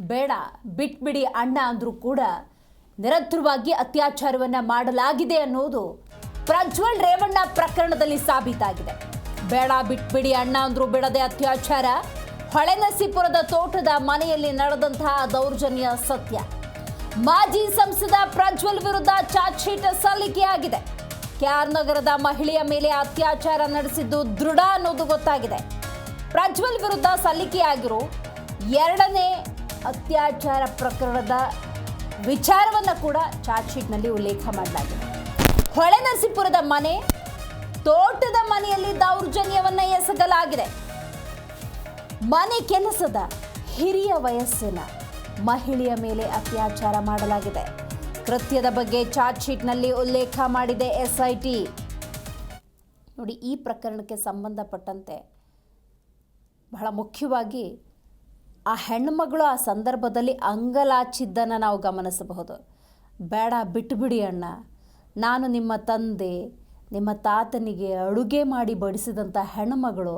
ಬೇಡ, ಬಿಟ್ಬಿಡಿ ಅಣ್ಣ ಅಂದರೂ ಕೂಡ ನಿರಂತರವಾಗಿ ಅತ್ಯಾಚಾರವನ್ನು ಮಾಡಲಾಗಿದೆ ಅನ್ನೋದು ಪ್ರಜ್ವಲ್ ರೇವಣ್ಣ ಪ್ರಕರಣದಲ್ಲಿ ಸಾಬೀತಾಗಿದೆ. ಬೇಡ, ಬಿಟ್ಬಿಡಿ ಅಣ್ಣ ಅಂದ್ರೂ ಬಿಡದೆ ಅತ್ಯಾಚಾರ. ಹೊಳೆನಸಿಪುರದ ತೋಟದ ಮನೆಯಲ್ಲಿ ನಡೆದಂತಹ ದೌರ್ಜನ್ಯ ಸತ್ಯ. ಮಾಜಿ ಸಂಸದ ಪ್ರಜ್ವಲ್ ವಿರುದ್ಧ ಚಾರ್ಜ್ ಸಲ್ಲಿಕೆಯಾಗಿದೆ. ಕೆಆರ್ ನಗರದ ಮಹಿಳೆಯ ಮೇಲೆ ಅತ್ಯಾಚಾರ ನಡೆಸಿದ್ದು ದೃಢ ಅನ್ನೋದು ಗೊತ್ತಾಗಿದೆ. ಪ್ರಜ್ವಲ್ ವಿರುದ್ಧ ಸಲ್ಲಿಕೆಯಾಗಿರು ಎರಡನೇ ಅತ್ಯಾಚಾರ ಪ್ರಕರಣದ ವಿಚಾರವನ್ನ ಕೂಡ ಚಾರ್ಜ್ ಶೀಟ್ನಲ್ಲಿ ಉಲ್ಲೇಖ ಮಾಡಲಾಗಿದೆ. ಹೊಳೆನರಸೀಪುರದ ಮನೆ, ತೋಟದ ಮನೆಯಲ್ಲಿ ದೌರ್ಜನ್ಯವನ್ನ ಎಸಗಲಾಗಿದೆ. ಮನೆ ಕೆಲಸದ ಹಿರಿಯ ವಯಸ್ಸಿನ ಮಹಿಳೆಯ ಮೇಲೆ ಅತ್ಯಾಚಾರ ಮಾಡಲಾಗಿದೆ. ಕೃತ್ಯದ ಬಗ್ಗೆ ಚಾರ್ಜ್ ಶೀಟ್ನಲ್ಲಿ ಉಲ್ಲೇಖ ಮಾಡಿದೆ ಎಸ್ಐಟಿ. ನೋಡಿ, ಈ ಪ್ರಕರಣಕ್ಕೆ ಸಂಬಂಧಪಟ್ಟಂತೆ ಬಹಳ ಮುಖ್ಯವಾಗಿ ಆ ಹೆಣ್ಮಗಳು ಆ ಸಂದರ್ಭದಲ್ಲಿ ಅಂಗಲಾಚಿದ್ದನ್ನು ನಾವು ಗಮನಿಸಬಹುದು. ಬೇಡ ಬಿಟ್ಟುಬಿಡಿ ಅಣ್ಣ. ನಾನು ನಿಮ್ಮ ತಂದೆ, ನಿಮ್ಮ ತಾತನಿಗೆ ಅಡುಗೆ ಮಾಡಿ ಬಡಿಸಿದಂಥ ಹೆಣ್ಣುಮಗಳು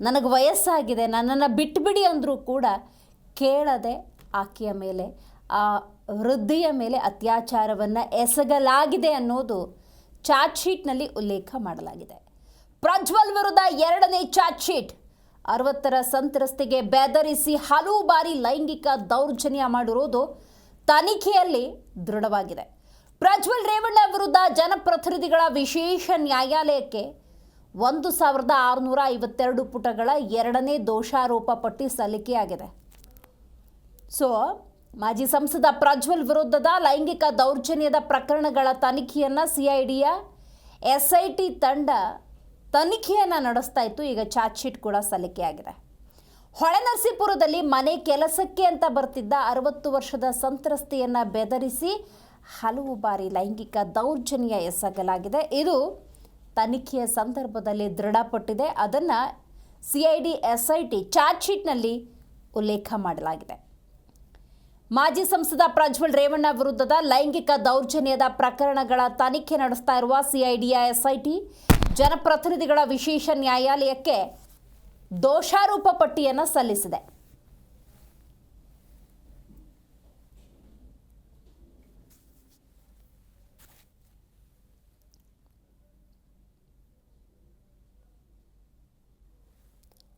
ನನಗೆ ವಯಸ್ಸಾಗಿದೆ, ನನ್ನನ್ನು ಬಿಟ್ಟುಬಿಡಿ ಅಂದರೂ ಕೂಡ ಕೇಳದೆ ಆಕೆಯ ಮೇಲೆ, ಆ ವೃದ್ಧಿಯ ಮೇಲೆ ಅತ್ಯಾಚಾರವನ್ನು ಎಸಗಲಾಗಿದೆ ಅನ್ನೋದು ಚಾರ್ಜ್ ಶೀಟ್ನಲ್ಲಿ ಉಲ್ಲೇಖ ಮಾಡಲಾಗಿದೆ. ಪ್ರಜ್ವಲ್ ವಿರುದ್ಧ ಎರಡನೇ ಚಾರ್ಜ್ ಅರವತ್ತರ ಸಂತ್ರಸ್ತೆಗೆ ಬೆದರಿಸಿ ಹಲವು ಬಾರಿ ಲೈಂಗಿಕ ದೌರ್ಜನ್ಯ ಮಾಡಿರುವುದು ತನಿಖೆಯಲ್ಲಿ ದೃಢವಾಗಿದೆ. ಪ್ರಜ್ವಲ್ ರೇವಣ್ಣ ವಿರುದ್ಧ ಜನಪ್ರತಿನಿಧಿಗಳ ವಿಶೇಷ ನ್ಯಾಯಾಲಯಕ್ಕೆ ಒಂದು ಸಾವಿರದ ಆರುನೂರ ಐವತ್ತೆರಡು ಪುಟಗಳ ಎರಡನೇ ದೋಷಾರೋಪ ಪಟ್ಟಿ ಸಲ್ಲಿಕೆಯಾಗಿದೆ. ಸೊ, ಮಾಜಿ ಸಂಸದ ಪ್ರಜ್ವಲ್ ವಿರುದ್ಧದ ಲೈಂಗಿಕ ದೌರ್ಜನ್ಯದ ಪ್ರಕರಣಗಳ ತನಿಖೆಯನ್ನು ಸಿಐಡಿಯ ಎಸ್ಐಟಿ ತಂಡ ತನಿಖೆಯನ್ನು ನಡೆಸ್ತಾ ಇತ್ತು. ಈಗ ಚಾರ್ಜ್ ಶೀಟ್ ಕೂಡ ಸಲ್ಲಿಕೆಯಾಗಿದೆ ಹೊಳೆನರಸೀಪುರದಲ್ಲಿ ಮನೆ ಕೆಲಸಕ್ಕೆ ಅಂತ ಬರ್ತಿದ್ದ ಅರವತ್ತು ವರ್ಷದ ಸಂತ್ರಸ್ತೆಯನ್ನು ಬೆದರಿಸಿ ಹಲವು ಬಾರಿ ಲೈಂಗಿಕ ದೌರ್ಜನ್ಯ ಎಸಗಲಾಗಿದೆ. ಇದು ತನಿಖೆಯ ಸಂದರ್ಭದಲ್ಲಿ ದೃಢಪಟ್ಟಿದೆ. ಅದನ್ನು C I D, S I T charge ಶೀಟ್ನಲ್ಲಿ ಉಲ್ಲೇಖ ಮಾಡಲಾಗಿದೆ. ಮಾಜಿ ಸಂಸದ ಪ್ರಜ್ವಲ್ ರೇವಣ್ಣ ವಿರುದ್ಧದ ಲೈಂಗಿಕ ದೌರ್ಜನ್ಯದ ಪ್ರಕರಣಗಳ ತನಿಖೆ ನಡೆಸ್ತಾ ಇರುವ ಸಿಐಡಿಯ ಎಸ್ಐಟಿ ಜನಪ್ರತಿನಿಧಿಗಳ ವಿಶೇಷ ನ್ಯಾಯಾಲಯಕ್ಕೆ ದೋಷಾರೋಪ ಪಟ್ಟಿಯನ್ನು ಸಲ್ಲಿಸಿದೆ.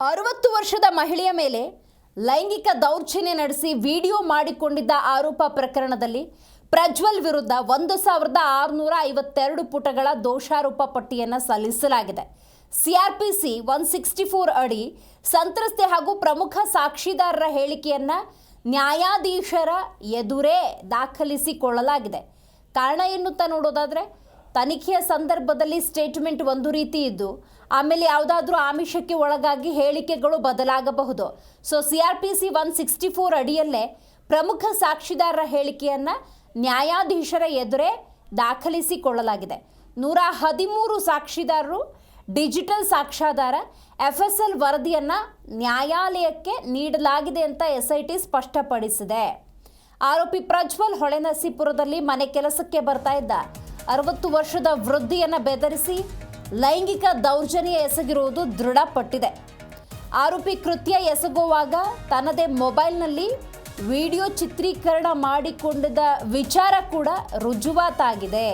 ಅರವತ್ತು ವರ್ಷದ ಮಹಿಳೆಯ ಮೇಲೆ ಲೈಂಗಿಕ ದೌರ್ಜನ್ಯ ನಡೆಸಿ ವಿಡಿಯೋ ಮಾಡಿಕೊಂಡಿದ್ದ ಆರೋಪ ಪ್ರಕರಣದಲ್ಲಿ ಪ್ರಜ್ವಲ್ ವಿರುದ್ಧ ಒಂದು ಸಾವಿರದ ಆರುನೂರ ಐವತ್ತೆರಡು ಪುಟಗಳ ದೋಷಾರೋಪ ಪಟ್ಟಿಯನ್ನು ಸಲ್ಲಿಸಲಾಗಿದೆ. ಸಿಆರ್ಪಿಸಿ ಒನ್ ಸಿಕ್ಸ್ಟಿ ಫೋರ್ ಅಡಿ ಸಂತ್ರಸ್ತೆ ಹಾಗೂ ಪ್ರಮುಖ ಸಾಕ್ಷಿದಾರರ ಹೇಳಿಕೆಯನ್ನು ನ್ಯಾಯಾಧೀಶರ ಎದುರೇ ದಾಖಲಿಸಿಕೊಳ್ಳಲಾಗಿದೆ. ಕಾರಣ ಎನ್ನುತ್ತಾ ನೋಡೋದಾದರೆ, ತನಿಖೆಯ ಸಂದರ್ಭದಲ್ಲಿ ಸ್ಟೇಟ್ಮೆಂಟ್ ಒಂದು ರೀತಿ ಇದ್ದು, ಆಮೇಲೆ ಯಾವುದಾದ್ರೂ ಆಮಿಷಕ್ಕೆ ಒಳಗಾಗಿ ಹೇಳಿಕೆಗಳು ಬದಲಾಗಬಹುದು. So C R P C one sixty four ಅಡಿಯಲ್ಲೇ ಪ್ರಮುಖ ಸಾಕ್ಷಿದಾರರ ಹೇಳಿಕೆಯನ್ನು ನ್ಯಾಯಾಧೀಶರ ಎದುರೇ ದಾಖಲಿಸಿಕೊಳ್ಳಲಾಗಿದೆ. ನೂರ ಹದಿಮೂರು ಸಾಕ್ಷಿದಾರರು, ಡಿಜಿಟಲ್ ಸಾಕ್ಷ್ಯಾಧಾರ ಎಫ್ ಎಸ್ ಎಲ್ ವರದಿಯನ್ನು ನ್ಯಾಯಾಲಯಕ್ಕೆ ನೀಡಲಾಗಿದೆ ಅಂತ ಎಸ್ ಐ ಟಿ ಸ್ಪಷ್ಟಪಡಿಸಿದೆ. ಆರೋಪಿ ಪ್ರಜ್ವಲ್ ಹೊಳೆನರಸೀಪುರದಲ್ಲಿ ಮನೆ ಕೆಲಸಕ್ಕೆ ಬರ್ತಾ ಇದ್ದ. ಅರವತ್ತು ವರ್ಷದ ವೃದ್ಧಿಯನ್ನು ಬೆದರಿಸಿ ಲೈಂಗಿಕ ದೌರ್ಜನ್ಯ ಎಸಗಿರುವುದು ದೃಢಪಟ್ಟಿದೆ. ಆರೋಪಿ ಕೃತ್ಯ ಎಸಗುವಾಗ ತನ್ನದೇ ಮೊಬೈಲ್ನಲ್ಲಿ ವಿಡಿಯೋ ಚಿತ್ರೀಕರಣ ಮಾಡಿಕೊಂಡಿದ್ದ ವಿಚಾರ ಕೂಡ ರುಜುವಾತಾಗಿದೆ.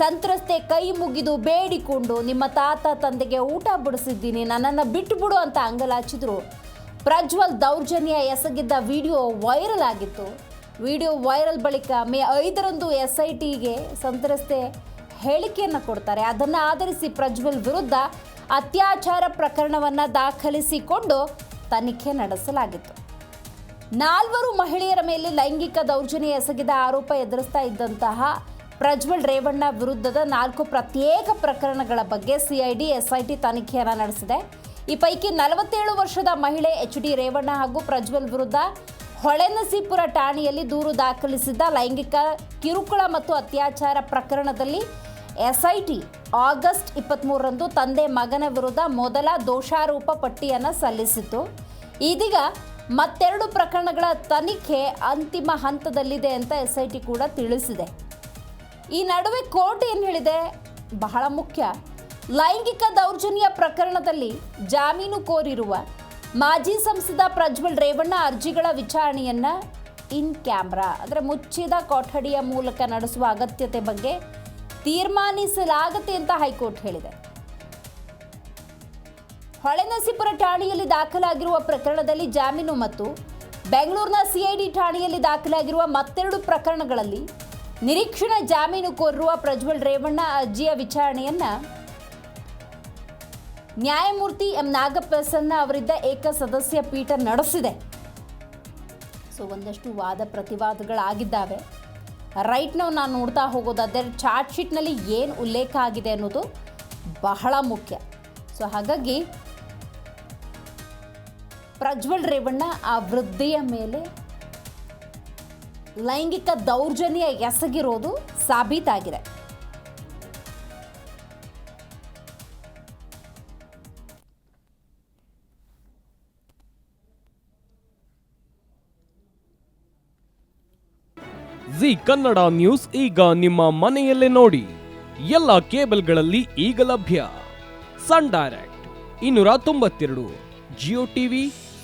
ಸಂತ್ರಸ್ತೆ ಕೈ ಮುಗಿದು ಬೇಡಿಕೊಂಡು ನಿಮ್ಮ ತಾತ ತಂದೆಗೆ ಊಟ ಬಡಿಸಿದ್ದೀನಿ, ನನ್ನನ್ನು ಬಿಟ್ಟುಬಿಡು ಅಂತ ಅಂಗಲಾಚಿದ್ರು. ಪ್ರಜ್ವಲ್ ದೌರ್ಜನ್ಯ ಎಸಗಿದ್ದ ವಿಡಿಯೋ ವೈರಲ್ ಆಗಿತ್ತು. ವಿಡಿಯೋ ವೈರಲ್ ಬಳಿಕ ಮೇ ಐದರಂದು ಎಸ್ ಐ ಟಿಗೆ ಸಂತ್ರಸ್ತೆ ಹೇಳಿಕೆಯನ್ನು ಕೊಡ್ತಾರೆ. ಅದನ್ನು ಆಧರಿಸಿ ಪ್ರಜ್ವಲ್ ವಿರುದ್ಧ ಅತ್ಯಾಚಾರ ಪ್ರಕರಣವನ್ನು ದಾಖಲಿಸಿಕೊಂಡು ತನಿಖೆ ನಡೆಸಲಾಗಿತ್ತು. ನಾಲ್ವರು ಮಹಿಳೆಯರ ಮೇಲೆ ಲೈಂಗಿಕ ದೌರ್ಜನ್ಯ ಎಸಗಿದ ಆರೋಪ ಎದುರಿಸ್ತಾ ಇದ್ದಂತಹ ಪ್ರಜ್ವಲ್ ರೇವಣ್ಣ ವಿರುದ್ಧದ ನಾಲ್ಕು ಪ್ರತ್ಯೇಕ ಪ್ರಕರಣಗಳ ಬಗ್ಗೆ ಸಿಐಡಿ, ಎಸ್ಐಟಿ ತನಿಖೆಯನ್ನು ನಡೆಸಿದೆ. ಈ ಪೈಕಿ ನಲವತ್ತೇಳು ವರ್ಷದ ಮಹಿಳೆ ಎಚ್ ಡಿ ರೇವಣ್ಣ ಹಾಗೂ ಪ್ರಜ್ವಲ್ ವಿರುದ್ಧ ಹೊಳೆನಸೀಪುರ ಠಾಣೆಯಲ್ಲಿ ದೂರು ದಾಖಲಿಸಿದ್ದ ಲೈಂಗಿಕ ಕಿರುಕುಳ ಮತ್ತು ಅತ್ಯಾಚಾರ ಪ್ರಕರಣದಲ್ಲಿ ಎಸ್ಐಟಿ ಆಗಸ್ಟ್ ಇಪ್ಪತ್ತ್ಮೂರರಂದು ತಂದೆ ಮಗನ ವಿರುದ್ಧ ಮೊದಲ ದೋಷಾರೋಪ ಪಟ್ಟಿಯನ್ನು ಸಲ್ಲಿಸಿತು ಇದೀಗ ಮತ್ತೆರಡು ಪ್ರಕರಣಗಳ ತನಿಖೆ ಅಂತಿಮ ಹಂತದಲ್ಲಿದೆ ಅಂತ ಎಸ್ಐಟಿ ಕೂಡ ತಿಳಿಸಿದೆ. ಈ ನಡುವೆ ಕೋರ್ಟ್ ಏನು ಹೇಳಿದೆ? ಬಹಳ ಮುಖ್ಯ. ಲೈಂಗಿಕ ದೌರ್ಜನ್ಯ ಪ್ರಕರಣದಲ್ಲಿ ಜಾಮೀನು ಕೋರಿರುವ ಮಾಜಿ ಸಂಸದ ಪ್ರಜ್ವಲ್ ರೇವಣ್ಣ ಅರ್ಜಿಗಳ ವಿಚಾರಣೆಯನ್ನ ಇನ್ ಕ್ಯಾಮ್ರಾ, ಅಂದರೆ ಮುಚ್ಚಿದ ಕೊಠಡಿಯ ಮೂಲಕ ನಡೆಸುವ ಅಗತ್ಯತೆ ಬಗ್ಗೆ ತೀರ್ಮಾನಿಸಲಾಗತ್ತೆ ಅಂತ ಹೈಕೋರ್ಟ್ ಹೇಳಿದೆ. ಹೊಳೆನರಸೀಪುರ ಠಾಣೆಯಲ್ಲಿ ದಾಖಲಾಗಿರುವ ಪ್ರಕರಣದಲ್ಲಿ ಜಾಮೀನು ಮತ್ತು ಬೆಂಗಳೂರಿನ ಸಿಐಡಿ ಠಾಣೆಯಲ್ಲಿ ದಾಖಲಾಗಿರುವ ಮತ್ತೆರಡು ಪ್ರಕರಣಗಳಲ್ಲಿ ನಿರೀಕ್ಷಣಾ ಜಾಮೀನು ಕೋರಿರುವ ಪ್ರಜ್ವಲ್ ರೇವಣ್ಣ ಅರ್ಜಿಯ ವಿಚಾರಣೆಯನ್ನ ನ್ಯಾಯಮೂರ್ತಿ ಎಂ ನಾಗಪ್ರಸನ್ನ ಅವರಿದ್ದ ಏಕಸದಸ್ಯ ಪೀಠ ನಡೆಸಿದೆ. ಸೊ, ಒಂದಷ್ಟು ವಾದ ಪ್ರತಿವಾದಗಳಾಗಿದ್ದಾವೆ. ರೈಟ್ ನಾವು ನಾನು ನೋಡ್ತಾ ಹೋಗೋದಾದರೆ ಚಾರ್ಟ್ ಶೀಟ್ನಲ್ಲಿ ಏನು ಉಲ್ಲೇಖ ಆಗಿದೆ ಅನ್ನೋದು ಬಹಳ ಮುಖ್ಯ. ಸೊ, ಹಾಗಾಗಿ ಪ್ರಜ್ವಲ್ ರೇವಣ್ಣ, ಆ ವೃದ್ಧೆಯ ಮೇಲೆ ಲೈಂಗಿಕ ದೌರ್ಜನ್ಯ ಎಸಗಿರೋದು ಸಾಬೀತಾಗಿದೆ. ಜಿ ಕನ್ನಡ ನ್ಯೂಸ್ ಈಗ ನಿಮ್ಮ ಮನೆಯಲ್ಲೇ ನೋಡಿ. ಎಲ್ಲ ಕೇಬಲ್ಗಳಲ್ಲಿ ಈಗ ಲಭ್ಯ. ಸನ್ ಡೈರೆಕ್ಟ್, ಇನ್ನೂರ ತೊಂಬತ್ತೆರಡು, ಜಿಯೋ ಟಿವಿ